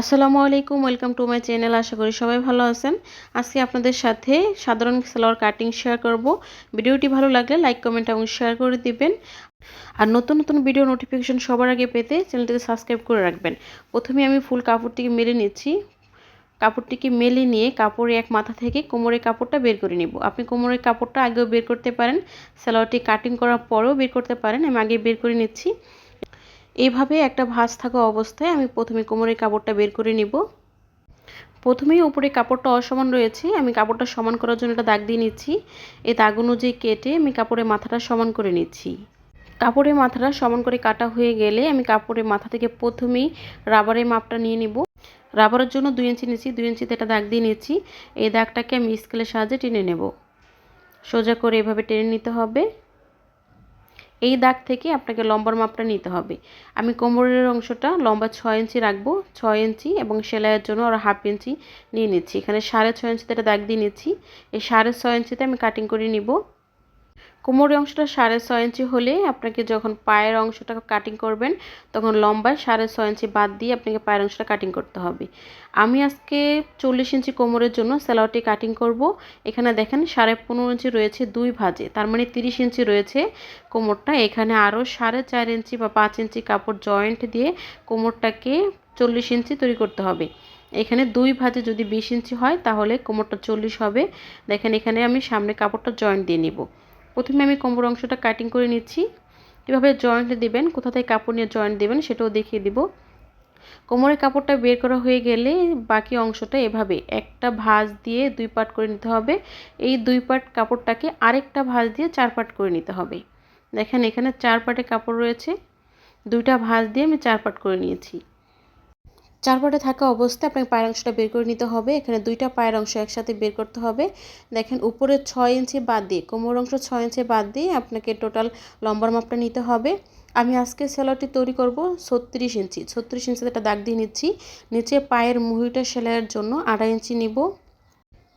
আসসালামু আলাইকুম, welcome to my channel. আশা করি সবাই ভালো আছেন। আজকে আপনাদের সাথে সাধারণ সালোয়ার কাটিং শেয়ার করব। ভিডিওটি ভালো লাগলে লাইক, কমেন্ট এবং শেয়ার করে দিবেন। আর নতুন নতুন ভিডিও নোটিফিকেশন সবার আগে পেতে চ্যানেলটিকে সাবস্ক্রাইব করে রাখবেন। প্রথমে আমি ফুল কাপড়টিকে মেলে নিচ্ছি। কাপড়টিকে মেলে নিয়ে কাপড়ে এক মাথা থেকে কোমরের কাপড়টা বের করে নিব। আপনি কোমরের কাপড়টা আগেও বের করতে পারেন। সালোয়ারটি কাটিং করার পরেও বের করতে পারেন। আমি আগে বের করে নিচ্ছি। এইভাবে একটা ভাঁজ থাকা অবস্থায় আমি প্রথমে কোমরের কাপড়টা বের করে নিব। প্রথমেই উপরে কাপড়টা অসমান রয়েছে, আমি কাপড়টা সমান করার জন্য একটা দাগ দিয়ে নিচ্ছি। এই দাগ অনুযায়ী কেটে আমি কাপড়ের মাথাটা সমান করে নিচ্ছি। কাপড়ের মাথাটা সমান করে কাটা হয়ে গেলে আমি কাপড়ের মাথা থেকে প্রথমেই রাবারের মাপটা নিয়ে নিব। রাবারের জন্য দুই ইঞ্চি নিচ্ছি, দুই ইঞ্চিতে একটা দাগ দিয়ে নিচ্ছি। এই দাগটাকে আমি স্কেলের সাহায্যে টেনে নেব। সোজা করে এভাবে টেনে নিতে হবে। এই দাগ থেকে আপনাকে লম্বার মাপটা নিতে হবে। আমি কোমরের অংশটা লম্বা ছয় ইঞ্চি রাখব, ছয় ইঞ্চি এবং সেলাইয়ের জন্য আরও হাফ ইঞ্চি নিয়ে নিচ্ছি। এখানে সাড়ে ছয় ইঞ্চিতে একটা দাগ দিয়ে নিচ্ছি। এই সাড়ে ছয় ইঞ্চিতে আমি কাটিং করে নিব। কোমরের অংশটা সাড়ে ছয় ইঞ্চি হলে আপনাকে যখন পায়ের অংশটা কাটিং করবেন, তখন লম্বায় সাড়ে ছয় ইঞ্চি বাদ দিয়ে আপনাকে পায়ের অংশটা কাটিং করতে হবে। আমি আজকে চল্লিশ ইঞ্চি কোমরের জন্য স্যালোয়ারটি কাটিং করব। এখানে দেখেন সাড়ে পনেরো ইঞ্চি রয়েছে দুই ভাজে, তার মানে তিরিশ ইঞ্চি রয়েছে কোমরটা। এখানে আরও সাড়ে চার ইঞ্চি বা পাঁচ ইঞ্চি কাপড় জয়েন্ট দিয়ে কোমরটাকে চল্লিশ ইঞ্চি তৈরি করতে হবে। এখানে দুই ভাজে যদি বিশ ইঞ্চি হয়, তাহলে কোমরটা চল্লিশ হবে। দেখেন এখানে আমি সামনে কাপড়টা জয়েন্ট দিয়ে নিব। প্রথমে আমি কোমর অংশটা কাটিং করে নিচ্ছি। কীভাবে জয়েন্ট দিবেন, কোথা থেকে কাপড় নিয়ে জয়েন্ট দেবেন সেটাও দেখিয়ে দিব। কোমরের কাপড়টা বের করা হয়ে গেলে বাকি অংশটা এভাবে একটা ভাঁজ দিয়ে দুই পাট করে নিতে হবে। এই দুই পাট কাপড়টাকে আরেকটা ভাঁজ দিয়ে চার পাট করে নিতে হবে। দেখেন এখানে চার পাটে কাপড় রয়েছে। দুইটা ভাঁজ দিয়ে আমি চার পাট করে নিয়েছি। চার পাটে থাকা অবস্থায় আপনাকে পায়ের অংশটা বের করে নিতে হবে। এখানে দুইটা পায়ের অংশ একসাথে বের করতে হবে। দেখেন, উপরে ছয় ইঞ্চি বাদ দিয়ে, কোমর অংশ ছয় ইঞ্চি বাদ দিয়ে আপনাকে টোটাল লম্বার মাপটা নিতে হবে। আমি আজকে সেলাইটি তৈরি করব ছত্রিশ ইঞ্চি। ছত্রিশ ইঞ্চিতে একটা দাগ দিয়ে নিচ্ছি। নিচে পায়ের মুহিটা সেলাইয়ের জন্য আড়াই ইঞ্চি নিব।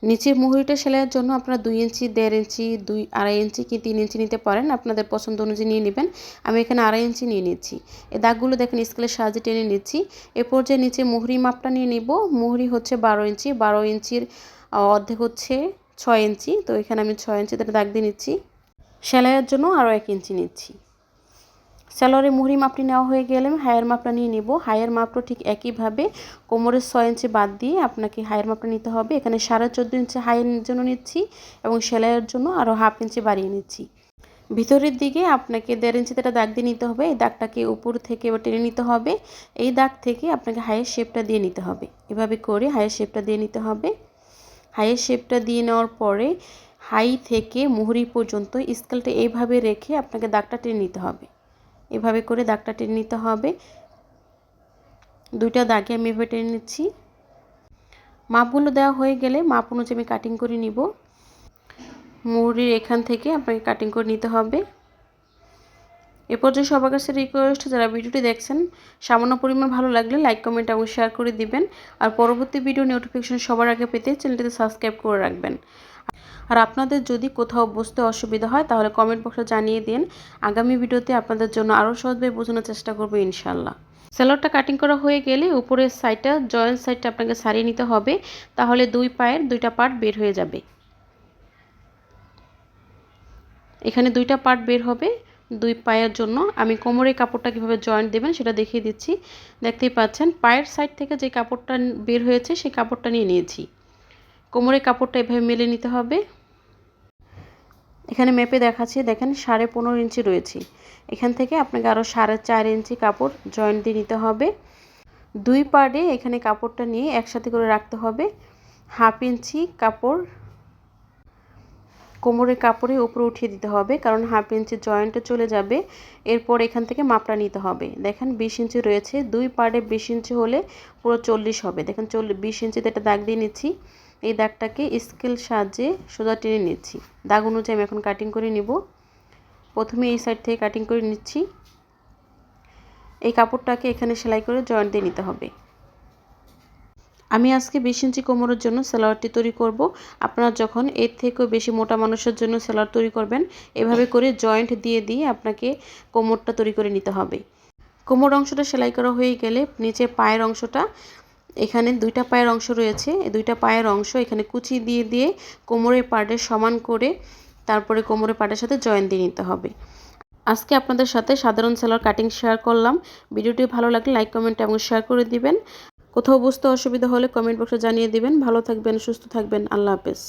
নিচের মুহুরিটা সেলাইয়ের জন্য আপনারা দুই ইঞ্চি, দেড় ইঞ্চি, দুই আড়াই ইঞ্চি কি তিন ইঞ্চি নিতে পারেন। আপনাদের পছন্দ অনুযায়ী নিয়ে নেবেন। আমি এখানে আড়াই ইঞ্চি নিয়ে নিচ্ছি। এই দাগগুলো দেখেন, স্কেলের সাহায্যে টেনে নিচ্ছি। এ পর্যায়ে নিচে মুহুরি মাপটা নিয়ে নিব। মুহুরি হচ্ছে বারো ইঞ্চি। বারো ইঞ্চির অর্ধেক হচ্ছে ছয় ইঞ্চি। তো এখানে আমি ছয় ইঞ্চিতে দাগ দিয়ে নিচ্ছি। সেলাইয়ের জন্য আরও এক ইঞ্চি নিচ্ছি। স্যালোয়ারে মুহুরি মাপটি নেওয়া হয়ে গেলে আমি হায়ার মাপটা নিয়ে নিব। হায়ার মাপটা ঠিক একইভাবে কোমরের ছয় ইঞ্চি বাদ দিয়ে আপনাকে হায়ার মাপটা নিতে হবে। এখানে সাড়ে চোদ্দ ইঞ্চি হাইয়ের জন্য নিচ্ছি এবং সেলাইয়ের জন্য আরও হাফ ইঞ্চি বাড়িয়ে নিচ্ছি। ভিতরের দিকে আপনাকে দেড় ইঞ্চিতে একটা দাগ দিয়ে নিতে হবে, এই দাগটাকে উপর থেকে এবার টেনে নিতে হবে। এই দাগ থেকে আপনাকে হায়ের শেপটা দিয়ে নিতে হবে। এভাবে করে হায়ের শেপটা দিয়ে নিতে হবে। হায়ের শেপটা দিয়ে নেওয়ার পরে হাই থেকে মুহুরি পর্যন্ত স্কেলটা এইভাবে রেখে আপনাকে দাগটা টেনে নিতে হবে। এভাবে করে দাগটা টেনে নিতে হবে। দুইটা দাগে আমি এভাবে টেনে নিচ্ছি। মাপগুলো দেওয়া হয়ে গেলে মাপ অনুযায়ী আমি কাটিং করে নিব। মুহুরির এখান থেকে আপনাকে কাটিং করে নিতে হবে। এ পর্যায়ে সবার কাছে রিকোয়েস্ট যারা ভিডিওটি দেখছেন, সামান্য পরিমাণ ভালো লাগলে লাইক কমেন্ট এবং শেয়ার করে দিবেন। আর পরবর্তী ভিডিও নোটিফিকেশন সবার আগে পেতে চ্যানেলটিতে সাবস্ক্রাইব করে রাখবেন। আর আপনাদের যদি কোথাও বুঝতে অসুবিধা হয়, তাহলে কমেন্ট বক্সে জানিয়ে দিন। আগামী ভিডিওতে আপনাদের জন্য আরও সহজভাবে বোঝানোর চেষ্টা করব ইনশাল্লাহ। সেলোয়ারটা কাটিং করা হয়ে গেলে উপরের সাইডটা জয়েন্ট সাইডটা আপনাকে সারিয়ে নিতে হবে। তাহলে দুই পায়ের দুইটা পার্ট বের হয়ে যাবে। এখানে দুইটা পার্ট বের হবে। দুই পায়ের জন্য আমি কোমরের কাপড়টা কীভাবে জয়েন্ট দেবেন সেটা দেখিয়ে দিচ্ছি। দেখতেই পাচ্ছেন, পায়ের সাইড থেকে যে কাপড়টা বের হয়েছে, সেই কাপড়টা নিয়ে নিয়েছি। কোমরের কাপড়টা এভাবে মেলে নিতে হবে। এখানে মেপে দেখাচ্ছি, দেখেন সাড়ে পনেরো ইঞ্চি রয়েছে। এখান থেকে আপনাকে আরও সাড়ে চার ইঞ্চি কাপড় জয়েন্ট দিয়ে নিতে হবে। দুই পার্টে এখানে কাপড়টা নিয়ে একসাথে করে রাখতে হবে। হাফ ইঞ্চি কাপড়, কোমরের কাপড়ে উপরে উঠিয়ে দিতে হবে, কারণ হাফ ইঞ্চি জয়েন্টে চলে যাবে। এরপর এখান থেকে মাপটা নিতে হবে। দেখেন বিশ ইঞ্চি রয়েছে, দুই পার্টে বিশ ইঞ্চি হলে পুরো চল্লিশ হবে। দেখেন চল্লিশ বিশ ইঞ্চিতে একটা দাগ দিয়ে নিচ্ছি। এই দাগটাকে স্কেল সাহায্যে সোজা টেনে নিচ্ছি। দাগ অনুযায়ী আমি এখন কাটিং করে নিব। প্রথমে এই সাইড থেকে কাটিং করে নিচ্ছি। এই কাপড়টাকে এখানে সেলাই করে জয়েন্ট দিয়ে নিতে হবে। আমি আজকে বিশ ইঞ্চি কোমরের জন্য সালোয়ারটি তৈরি করব। আপনারা যখন এর থেকেও বেশি মোটা মানুষের জন্য সালোয়ার তৈরি করবেন, এভাবে করে জয়েন্ট দিয়ে দিয়ে আপনাকে কোমরটা তৈরি করে নিতে হবে। কোমর অংশটা সেলাই করা হয়ে গেলে নিচে পায়ের অংশটা এখানে দুইটা পায়ের অংশ রয়েছে। এই দুইটা পায়ের অংশ এখানে কুচি দিয়ে দিয়ে কোমরের পার্টে সমান করে তারপরে কোমরের পার্টের সাথে জয়েন দিয়ে নিতে হবে। আজকে আপনাদের সাথে সাধারণ সেলার কাটিং শেয়ার করলাম। ভিডিওটি ভালো লাগলে লাইক, কমেন্ট এবং শেয়ার করে দিবেন। কোথাও বুঝতে অসুবিধা হলে কমেন্ট বক্সে জানিয়ে দিবেন। ভালো থাকবেন, সুস্থ থাকবেন। আল্লাহ হাফেজ।